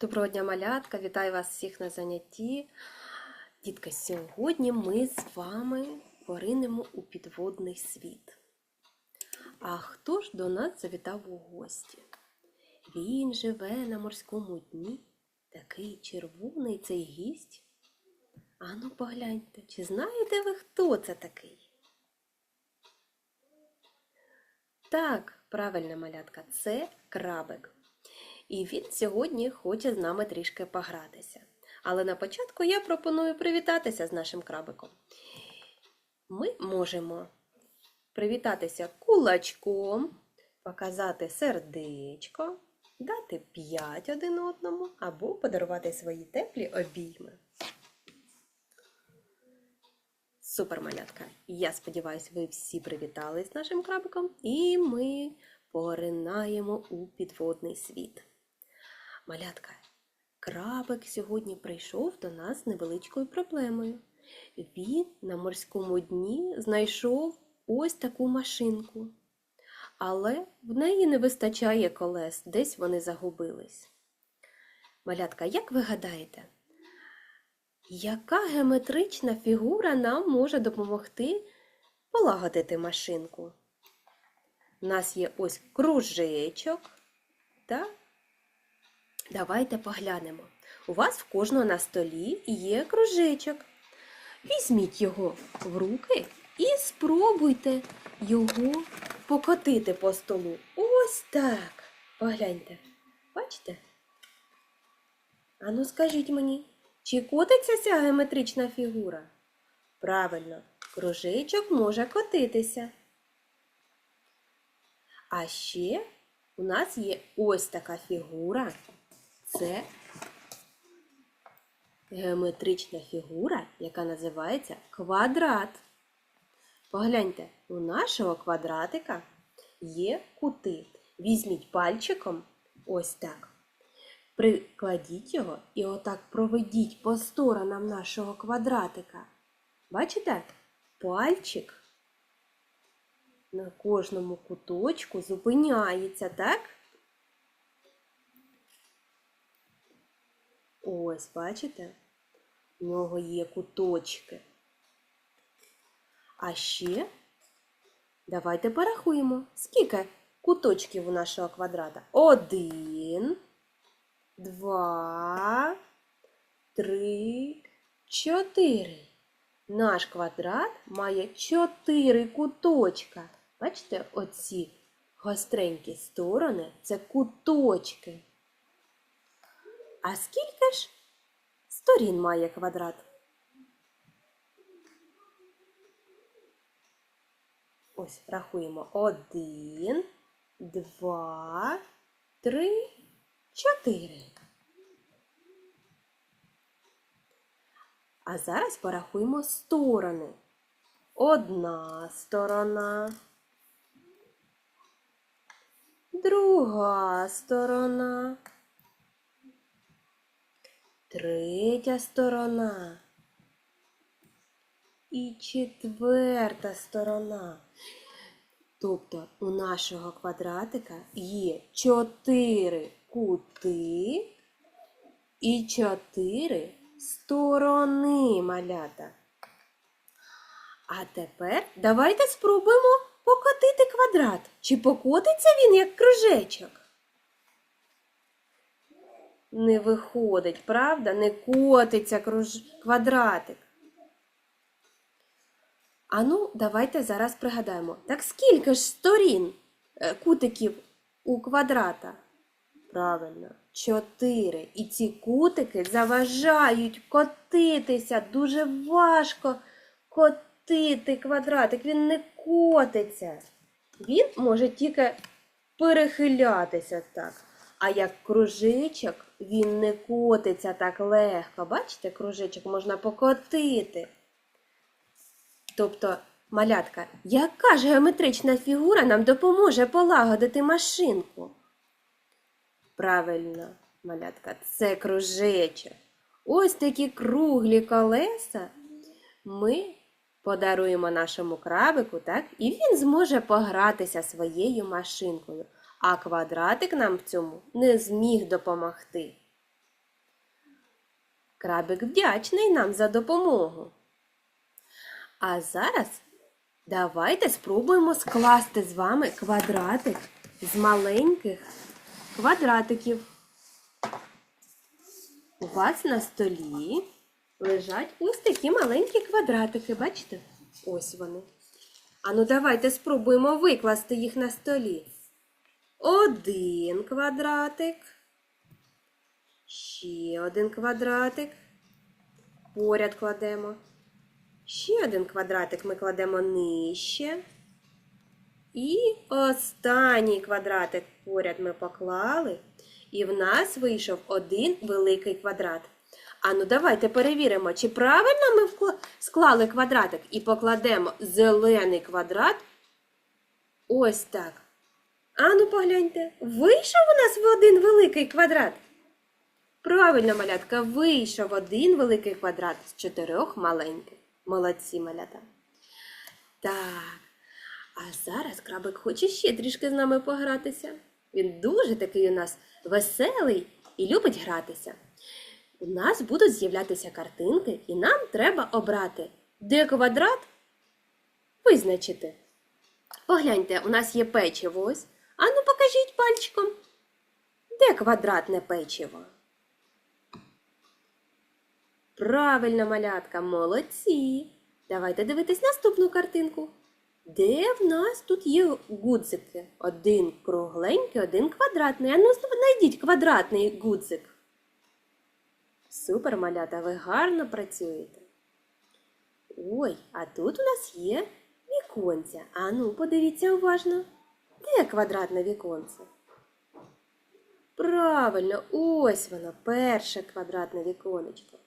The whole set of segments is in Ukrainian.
Доброго дня, малятка! Вітаю вас всіх на занятті. Дітка, сьогодні ми з вами поринемо у підводний світ. А хто ж до нас завітав у гості? Він живе на морському дні, такий червоний цей гість. Ану, погляньте, чи знаєте ви, хто це такий? Так, правильна малятка, це крабик. І він сьогодні хоче з нами трішки погратися. Але на початку я пропоную привітатися з нашим крабиком. Ми можемо привітатися кулачком, показати сердечко, дати п'ять один одному або подарувати свої теплі обійми. Супер, малятка! Я сподіваюся, ви всі привітались з нашим крабиком, і ми поринаємо у підводний світ. Малятка, крабик сьогодні прийшов до нас з невеличкою проблемою. Він на морському дні знайшов ось таку машинку, але в неї не вистачає колес, десь вони загубились. Малятка, як ви гадаєте, яка геометрична фігура нам може допомогти полагодити машинку? У нас є ось кружечок, так? Давайте поглянемо. У вас в кожного на столі є кружечок. Візьміть його в руки і спробуйте його покотити по столу. Ось так. Погляньте. Бачите? Ану, скажіть мені, чи котиться ця геометрична фігура? Правильно, кружечок може котитися. А ще у нас є ось така фігура. Це геометрична фігура, яка називається квадрат. Погляньте, у нашого квадратика є кути. Візьміть пальчиком ось так. Прикладіть його і отак проведіть по сторонам нашого квадратика. Бачите? Пальчик на кожному куточку зупиняється, так? Ось, бачите? У нього є куточки. А ще давайте порахуємо, скільки куточків у нашого квадрата. Один, два, три, чотири. Наш квадрат має чотири куточка. Бачите, оці гостренькі сторони це куточки. А скільки ж сторін має квадрат? Ось рахуємо. Один, два, три, чотири. А зараз порахуємо сторони. Одна сторона, друга сторона, третя сторона і четверта сторона. Тобто у нашого квадратика є чотири кути і чотири сторони малята. А тепер давайте спробуємо покотити квадрат. Чи покотиться він як кружечок? Не виходить, правда? Не котиться круж... квадратик. Ану, давайте зараз пригадаємо. Так скільки ж сторін е, кутиків у квадрата? Правильно, чотири. І ці кутики заважають котитися. Дуже важко котити квадратик. Він не котиться. Він може тільки перехилятися так. А як кружечок, він не котиться так легко. Бачите, кружечок можна покотити. Тобто, малятка, яка ж геометрична фігура нам допоможе полагодити машинку? Правильно, малятка, це кружечок. Ось такі круглі колеса ми подаруємо нашому крабику, так? І він зможе погратися своєю машинкою. А квадратик нам в цьому не зміг допомогти. Крабик вдячний нам за допомогу. А зараз давайте спробуємо скласти з вами квадратик з маленьких квадратиків. У вас на столі лежать ось такі маленькі квадратики, бачите? Ось вони. А ну давайте спробуємо викласти їх на столі. Один квадратик. Ще один квадратик. Поряд кладемо. Ще один квадратик ми кладемо нижче. І останній квадратик поряд ми поклали. І в нас вийшов один великий квадрат. А ну давайте перевіримо, чи правильно ми склали квадратик і покладемо зелений квадрат. Ось так. А ну погляньте, вийшов у нас в один великий квадрат. Правильно, малятка, вийшов один великий квадрат з чотирьох маленьких. Молодці, малята. Так. А зараз крабик хоче ще трішки з нами погратися. Він дуже такий у нас веселий і любить гратися. У нас будуть з'являтися картинки, і нам треба обрати, де квадрат визначити. Погляньте, у нас є печиво ось. Ану, покажіть пальчиком. Де квадратне печиво? Правильно, малятка, молодці. Давайте дивитись наступну картинку. Де в нас тут є гудзики? Один кругленький, один квадратний. Ану, знайдіть квадратний гудзик. Супер, малята, ви гарно працюєте. Ой, а тут у нас є віконця. Ану, подивіться уважно. Де квадратне віконце? Правильно, ось воно, перше квадратне віконечко.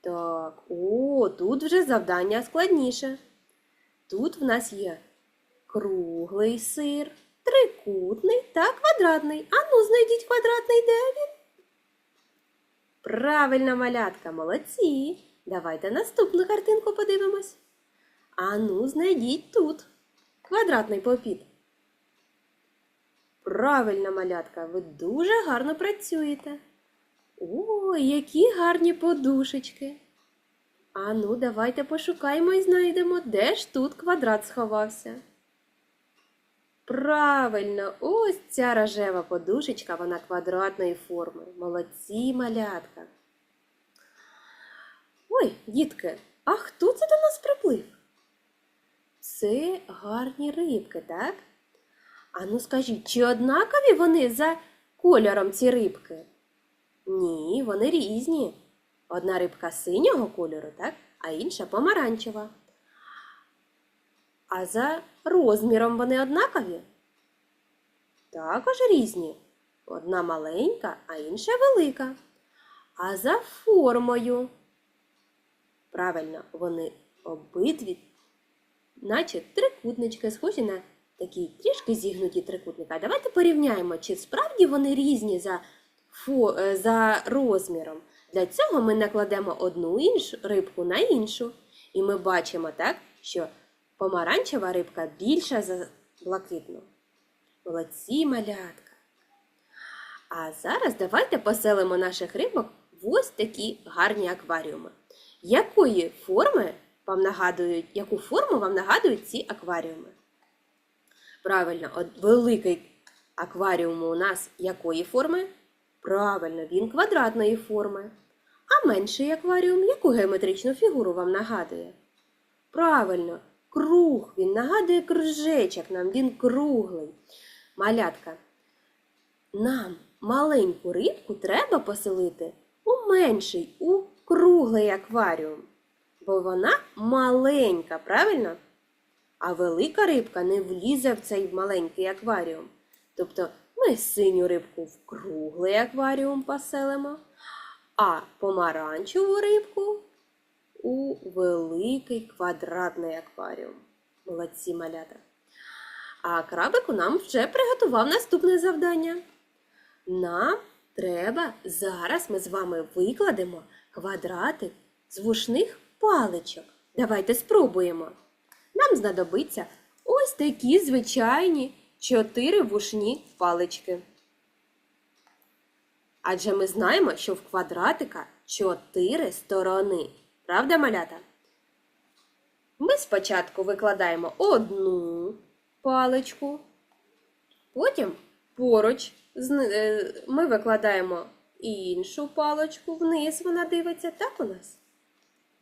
Так, о, тут вже завдання складніше. Тут в нас є круглий сир, трикутний та квадратний. Ану, знайдіть квадратний, де він? Правильно, малятка, молодці. Давайте наступну картинку подивимось. Ану, знайдіть тут квадратний попіт. Правильно, малятка, ви дуже гарно працюєте. Ой, які гарні подушечки. Ану, давайте пошукаємо і знайдемо, де ж тут квадрат сховався. Правильно, ось ця рожева подушечка, вона квадратної форми. Молодці малятка. Ой, дітки, а хто це до нас приплив? Це гарні рибки, так? Ану скажіть, чи однакові вони за кольором ці рибки? Ні, вони різні. Одна рибка синього кольору, так? а інша помаранчева. А за розміром вони однакові? Також різні. Одна маленька, а інша велика. А за формою. Правильно, вони обидві, наче трикутнички, схожі на такі трішки зігнуті трикутники. Давайте порівняємо, чи справді вони різні за, фо, е, за розміром. Для цього ми накладемо одну іншу рибку на іншу. І ми бачимо, так, що помаранчева рибка більша за блакитну. Молодці малятка. А зараз давайте поселимо наших рибок в ось такі гарні акваріуми. Якої форми вам нагадують, яку форму вам нагадують ці акваріуми? Правильно, от великий акваріум у нас якої форми? Правильно, він квадратної форми. А менший акваріум яку геометричну фігуру вам нагадує? Правильно, круг. Він нагадує кружечок нам, він круглий. Малятка, нам маленьку рибку треба поселити у менший, у круглий акваріум. Бо вона маленька, правильно? А велика рибка не влізе в цей маленький акваріум. Тобто ми синю рибку в круглий акваріум поселимо, а помаранчеву рибку у великий квадратний акваріум. Молодці малята. А крабику нам вже приготував наступне завдання. Нам треба зараз ми з вами викладемо квадратик з вушних паличок. Давайте спробуємо. Нам знадобиться ось такі звичайні чотири вушні палички. Адже ми знаємо, що в квадратика чотири сторони. Правда, малята? Ми спочатку викладаємо одну паличку, потім поруч е, ми викладаємо іншу паличку вниз, вона дивиться, так у нас?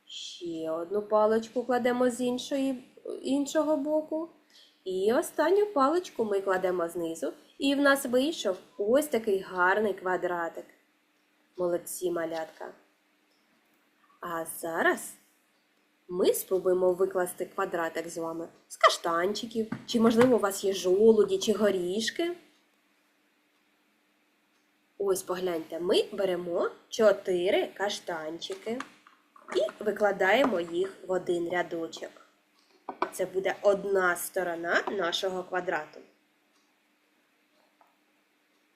Ще одну паличку кладемо з іншої, іншого боку. І останню паличку ми кладемо знизу, і в нас вийшов ось такий гарний квадратик. Молодці малятка. А зараз ми спробуємо викласти квадратик з вами з каштанчиків, чи, можливо, у вас є жолуді чи горішки. Ось погляньте, ми беремо чотири каштанчики і викладаємо їх в один рядочок. Це буде одна сторона нашого квадрату.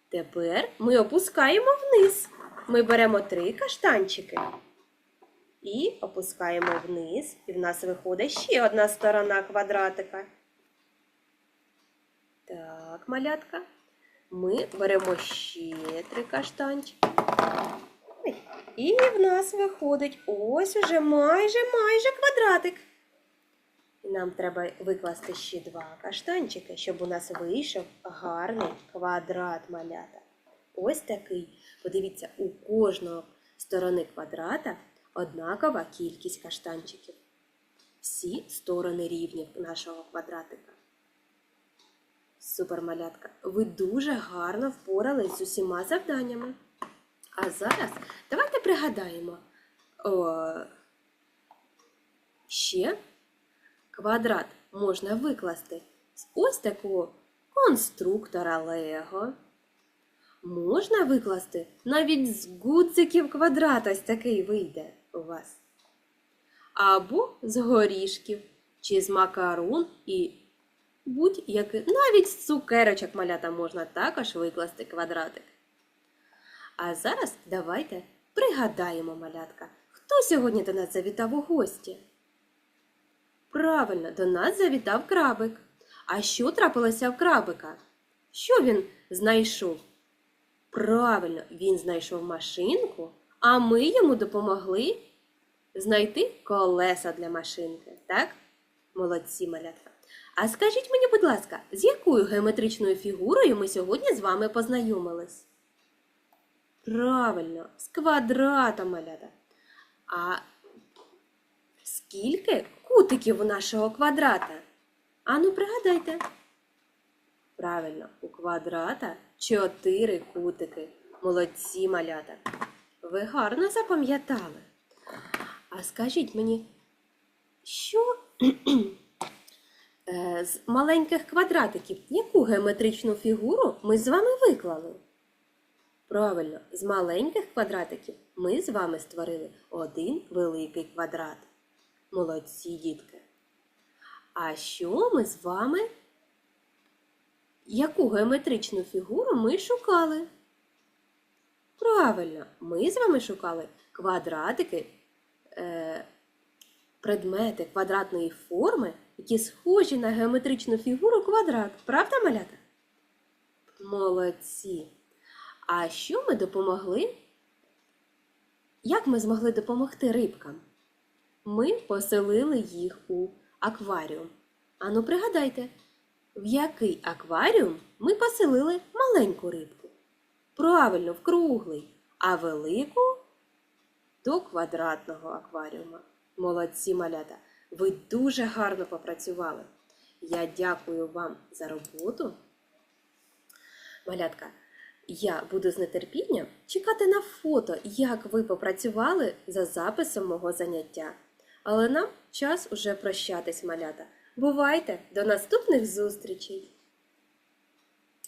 Тепер ми опускаємо вниз. Ми беремо три каштанчики і опускаємо вниз, і в нас виходить ще одна сторона квадратика. Так, малятка. Ми беремо ще три каштанчики. І в нас виходить ось уже майже майже квадратик. Нам треба викласти ще два каштанчики, щоб у нас вийшов гарний квадрат малята. Ось такий. Подивіться, у кожного сторони квадрата однакова кількість каштанчиків. Всі сторони рівні нашого квадратика. Супер малятка. Ви дуже гарно впорались з усіма завданнями. А зараз давайте пригадаємо. О, ще квадрат можна викласти з ось такого конструктора Лего. Можна викласти навіть з гудзиків квадрат, ось такий вийде у вас. Або з горішків, чи з макарон і будь-який, навіть з цукерочок малята можна також викласти квадратик. А зараз давайте пригадаємо, малятка, хто сьогодні до нас завітав у гості. Правильно, до нас завітав крабик. А що трапилося в крабика? Що він знайшов? Правильно, він знайшов машинку, а ми йому допомогли знайти колеса для машинки. Так? Молодці малятка. А скажіть мені, будь ласка, з якою геометричною фігурою ми сьогодні з вами познайомились? Правильно, з квадратом малята. А скільки кутиків у нашого квадрата? Ану, пригадайте. Правильно, у квадрата чотири кутики. Молодці малята. Ви гарно запам'ятали. А скажіть мені, що е, з маленьких квадратиків, яку геометричну фігуру ми з вами виклали? Правильно, з маленьких квадратиків ми з вами створили один великий квадрат. Молодці дітки. А що ми з вами? Яку геометричну фігуру ми шукали? Правильно, ми з вами шукали квадратики, е, предмети квадратної форми, які схожі на геометричну фігуру квадрат. Правда, малята? Молодці. А що ми допомогли? Як ми змогли допомогти рибкам? Ми поселили їх у акваріум. Ану, пригадайте, в який акваріум ми поселили маленьку рибку? Правильно, в круглий, а велику до квадратного акваріума. Молодці малята! Ви дуже гарно попрацювали. Я дякую вам за роботу. Малятка, я буду з нетерпінням чекати на фото, як ви попрацювали за записом мого заняття. Але нам час уже прощатись, малята. Бувайте, до наступних зустрічей!